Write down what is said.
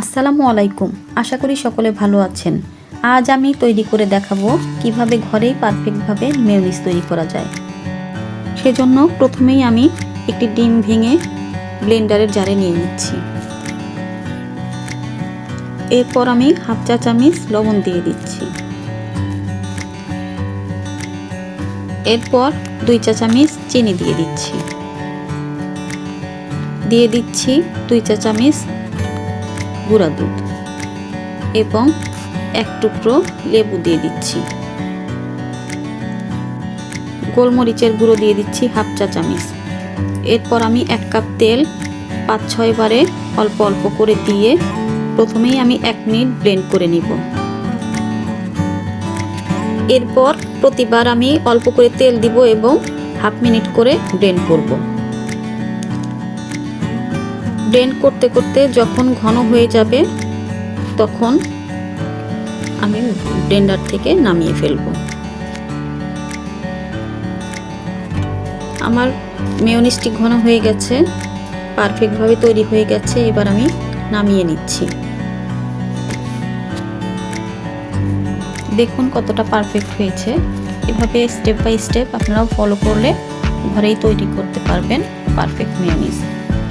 আসসালামু আলাইকুম। আশা করি সকলে ভালো আছেন। আজ আমি তৈরি করে দেখাবো কীভাবে ঘরেই পারফেক্টভাবে মেয়নিজ তৈরি করা যায়। সেজন্য প্রথমেই আমি একটি ডিম ভেঙে ব্লেন্ডারের জারে নিয়ে নিচ্ছি। এরপর আমি হাফ চা চামচ লবণ দিয়ে দিচ্ছি। এরপর দুই চা চামচ চিনি দিয়ে দিচ্ছি। দিয়ে দিচ্ছি দুই চা চামচ গুঁড়া দুধ এবং এক টুকরো লেবু দিয়ে দিচ্ছি। গোলমরিচের গুঁড়ো দিয়ে দিচ্ছি হাফ চা চামচ। এরপর আমি এক কাপ তেল পাঁচ ছয় বারে অল্প অল্প করে দিয়ে প্রথমেই আমি এক মিনিট ব্লেন্ড করে নিব। এরপর প্রতিবার আমি অল্প করে তেল দিব এবং হাফ মিনিট করে ব্লেন্ড করব। ব্লেন্ড করতে করতে যখন ঘন হয়ে যাবে, তখন আমি ব্লেন্ডার থেকে নামিয়ে ফেলব। আমার মেয়নিজটি ঘন হয়ে গেছে, পারফেক্টভাবে তৈরি হয়ে গেছে, এবার আমি নামিয়ে নিচ্ছি। দেখুন কতটা পারফেক্ট হয়েছে। এভাবে স্টেপ বাই স্টেপ আপনারাও ফলো করলে ঘরেই তৈরি করতে পারবেন পারফেক্ট মেয়নিজ।